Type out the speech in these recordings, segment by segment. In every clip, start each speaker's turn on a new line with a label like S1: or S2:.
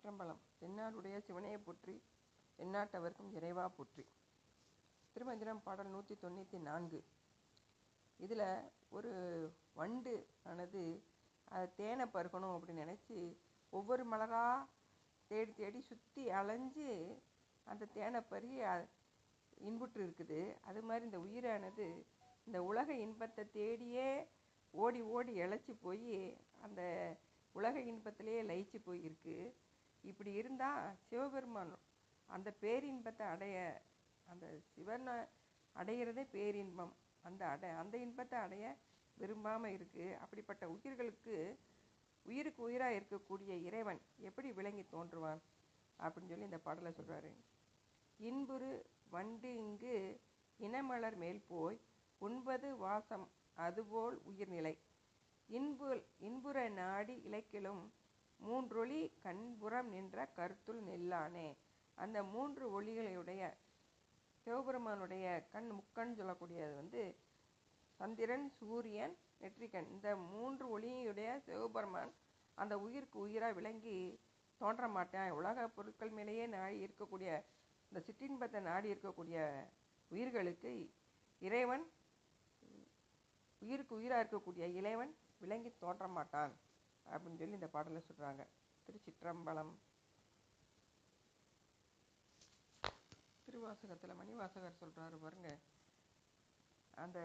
S1: சிற்றம்பலம். தென்னாடுடைய சிவனையை போற்றி எந்நாட்டவர்க்கும் இறைவா போற்றி. திருமந்திரம் பாடல் நூற்றி தொண்ணூற்றி நான்கு. இதில் ஒரு வண்டு ஆனது அதை தேனை பருகணும் அப்படின்னு நினச்சி ஒவ்வொரு மலராக தேடி தேடி சுற்றி அலைஞ்சு அந்த தேனை பருகி இன்புற்று இருக்குது. அது மாதிரி இந்த உயிரானது இந்த உலக இன்பத்தை தேடியே ஓடி ஓடி இழைச்சி போய் அந்த உலக இன்பத்திலேயே லயிச்சு போயிருக்கு. இப்படி இருந்தால் சிவபெருமான் அந்த பேரின்பத்தை அடைய அந்த சிவனை அடைகிறதே பேரின்பம். அந்த அடை அந்த இன்பத்தை அடைய விரும்பாமல் இருக்குது அப்படிப்பட்ட உயிர்களுக்கு உயிருக்கு உயிராக இருக்கக்கூடிய இறைவன் எப்படி விளங்கி தோன்றுவான்? அப்படின்னு சொல்லி இந்த பாடலை சொல்கிறாரு இன்புறு வண்டு இங்கு இனமலர் மேல் போய் உண்பது வாசம் அதுபோல் உயிர்நிலை. இன்பு இன்புற நாடி இலக்கிலும் மூன்றொளி கண்புறம் நின்ற கருத்துள் நெல்லானே. அந்த மூன்று ஒளிகளையுடைய சிவபெருமானுடைய கண் முக்கண் சொல்லக்கூடியது வந்து சந்திரன் சூரியன் நெற்றிக்கண். இந்த மூன்று ஒளியுடைய சிவபெருமான் அந்த உயிருக்கு உயிராக விளங்கி தோன்ற மாட்டான். உலக பொருட்கள் மேலேயே நாடி இருக்கக்கூடிய இந்த சிற்றின்பத்தை நாடி இருக்கக்கூடிய உயிர்களுக்கு இறைவன் உயிருக்கு உயிராக இருக்கக்கூடிய இறைவன் விளங்கி தோன்ற மாட்டான். அப்படின்னு சொல்லி இந்த பாடலை சொல்கிறாங்க திருச்சிற்றம்பலம். திருவாசகத்தில் மணிவாசகர் சொல்கிறாரு பாருங்க. அந்த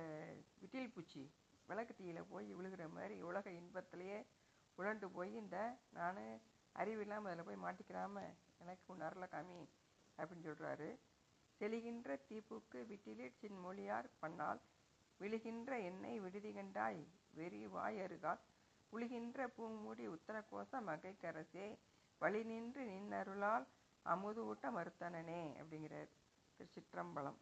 S1: விட்டில் பூச்சி விளக்கு தீயில போய் விழுகிற மாதிரி உலக இன்பத்திலேயே உழண்டு போய் இந்த நான் அறிவில்லாமல் அதில் போய் மாட்டிக்கிறாம எனக்கு உன் அருளை காமி அப்படின்னு சொல்கிறாரு தெளிகின்ற தீப்புக்கு விட்டிலிற் சின்மொழியார் பண்ணால் விழுகின்ற எண்ணெய் விடுதி கண்டாய் வெறி வாய் அருகால் உழுகின்ற பூங்குடி உத்தரகோச மகைக்கரசே வழி நின்று நின்னருளால் அமுது ஊட்ட மறுத்தனனே அப்படிங்கிறார் திருச்சிற்றம்பலம்.